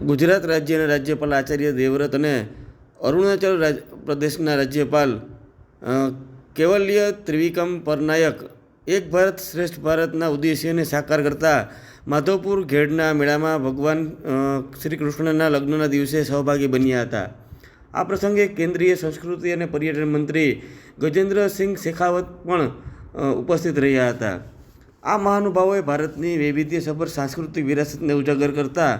ગુજરાત રાજ્યના રાજ્યપાલ આચાર્ય દેવવ્રત અને અરુણાચલ રાજ, પ્રદેશના રાજ્યપાલ કેવલ્ય ત્રિવિક્રમ પરનાયક, એક ભારત શ્રેષ્ઠ ભારતના ઉદ્દેશ્યને સાકાર કરતા માધવપુર ઘેડના મેળામાં ભગવાન શ્રી કૃષ્ણના લગ્નના દિવસે સહભાગી બન્યા હતા. આ પ્રસંગે કેન્દ્રીય સંસ્કૃતિ અને પર્યટન મંત્રી ગજેન્દ્રસિંહ શેખાવત પણ ઉપસ્થિત રહ્યા હતા. આ મહાનુભાવોએ ભારતની વૈવિધ્યસભર સાંસ્કૃતિક વિરાસતને ઉજાગર કરતા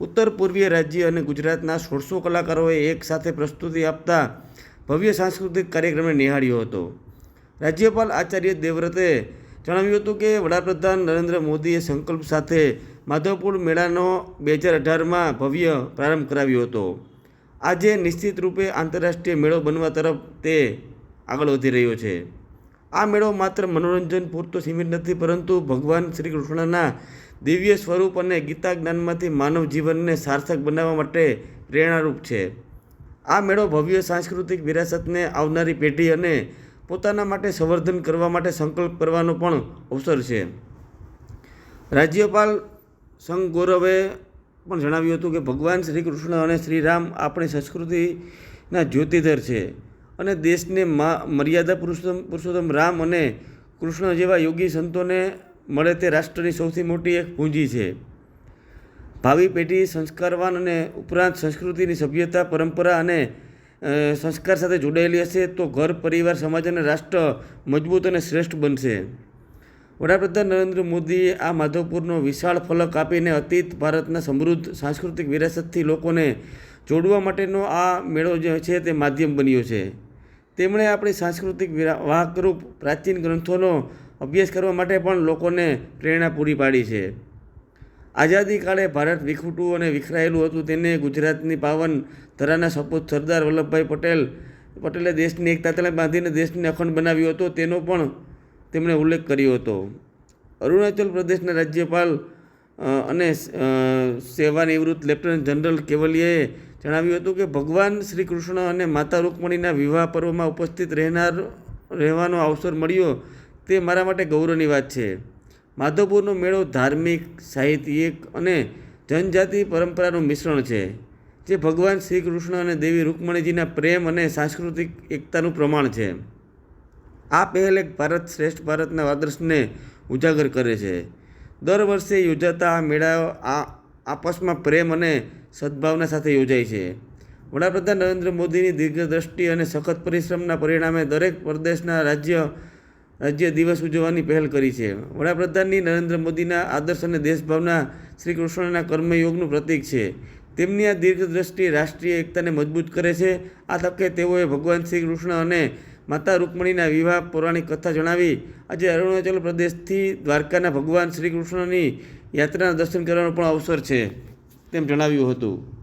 ઉત્તર પૂર્વીય રાજ્ય અને ગુજરાતના સોળસો કલાકારોએ એક સાથે પ્રસ્તુતિ આપતા ભવ્ય સાંસ્કૃતિક કાર્યક્રમને નિહાળ્યો હતો. રાજ્યપાલ આચાર્ય દેવવ્રતે જણાવ્યું હતું કે, વડાપ્રધાન નરેન્દ્ર મોદીએ સંકલ્પ સાથે માધવપુર મેળાનો બે હજાર અઢારમાં ભવ્ય પ્રારંભ કરાવ્યો હતો. આજે નિશ્ચિત રૂપે આંતરરાષ્ટ્રીય મેળો બનવા તરફ તે આગળ વધી રહ્યો છે. આ મેળો માત્ર મનોરંજન પૂરતો સીમિત નથી, પરંતુ ભગવાન શ્રી કૃષ્ણના દિવ્ય સ્વરૂપ અને ગીતા જ્ઞાનમાંથી માનવ જીવનને સાર્થક બનાવવા માટે પ્રેરણારૂપ છે. આ મેળો ભવ્ય સાંસ્કૃતિક વિરાસતને આવનારી પેઢી અને પોતાના માટે સંવર્ધન કરવા માટે સંકલ્પ કરવાનો પણ અવસર છે. રાજ્યપાલ સંઘ ગૌરવે પણ જણાવ્યું હતું કે ભગવાન શ્રી કૃષ્ણ અને શ્રી રામ આપણી સંસ્કૃતિના જ્યોતિધર છે. અને દેશને મા, મર્યાદા પુરુષોત્તમ પુરુષોત્તમ રામ અને કૃષ્ણ જેવા યોગી સંતોને મળે તે રાષ્ટ્રની સૌથી મોટી એક પૂંજી છે. ભાવિ પેઢી, સંસ્કારવાન અને ઉપરાંત સંસ્કૃતિની સભ્યતા, પરંપરા અને સંસ્કાર સાથે જોડાયેલી હશે તો ઘર, પરિવાર, સમાજ અને રાષ્ટ્ર મજબૂત અને શ્રેષ્ઠ બનશે. વડાપ્રધાન નરેન્દ્ર મોદીએ આ માધવપુરનો વિશાળ ફલક આપીને અતીત ભારતના સમૃદ્ધ સાંસ્કૃતિક વિરાસતથી લોકોને જોડવા માટેનો આ મેળો જે છે તે માધ્યમ બન્યો છે. તેમણે આપણી સાંસ્કૃતિક વાહકરૂપ પ્રાચીન ગ્રંથોનો અભ્યાસ કરવા માટે પણ લોકોને પ્રેરણા પૂરી પાડી છે. આઝાદી કાળે ભારત વિખૂટું અને વિખરાયેલું હતું તેને ગુજરાતની પાવન ધરાના સપૂત સરદાર વલ્લભભાઈ પટેલ, પટેલે દેશની એકતા તલે બાંધીને દેશને અખંડ બનાવ્યો હતો તેનો પણ તેમણે ઉલ્લેખ કર્યો હતો. અરુણાચલ પ્રદેશના રાજ્યપાલ અને સેવાનિવૃત્ત લેફ્ટનન્ટ જનરલ કેવલિયાએ જણાવ્યું હતું કે ભગવાન શ્રી કૃષ્ણ અને માતા રૂકમણીના વિવાહ પર્વમાં ઉપસ્થિત રહેનાર, રહેવાનો અવસર મળ્યો તે મારા માટે ગૌરવની વાત છે. માધવપુરનો મેળો ધાર્મિક, સાહિત્યિક અને જનજાતિ પરંપરાનું મિશ્રણ છે, જે ભગવાન શ્રી કૃષ્ણ અને દેવી રૂકમણીજીના પ્રેમ અને સાંસ્કૃતિક એકતાનું પ્રમાણ છે. આ પહેલ એક ભારત શ્રેષ્ઠ ભારતના આદર્શને ઉજાગર કરે છે. દર વર્ષે યોજાતા આ મેળાઓ આ આપસમાં પ્રેમ અને સદભાવના સાથે યોજાય છે. વડાપ્રધાન નરેન્દ્ર મોદીની દીર્ઘદ્રષ્ટિ અને સખત પરિશ્રમના પરિણામે દરેક પ્રદેશના રાજ્ય રાજ્ય દિવસ ઉજવવાની પહેલ કરી છે. વડાપ્રધાનની નરેન્દ્ર મોદીના આદર્શ અને દેશભાવના શ્રી કૃષ્ણના કર્મયોગનું પ્રતીક છે. તેમની આ દીર્ઘદ્રષ્ટિ રાષ્ટ્રીય એકતાને મજબૂત કરે છે. આ તકે તેઓએ ભગવાન શ્રી કૃષ્ણ અને માતા રૂકમણીના વિવાહ, પૌરાણિક કથા જણાવી આજે અરુણાચલ પ્રદેશથી દ્વારકાના ભગવાન શ્રી કૃષ્ણની યાત્રાના દર્શન કરવાનો પણ અવસર છે તેમ જણાવ્યું હતું.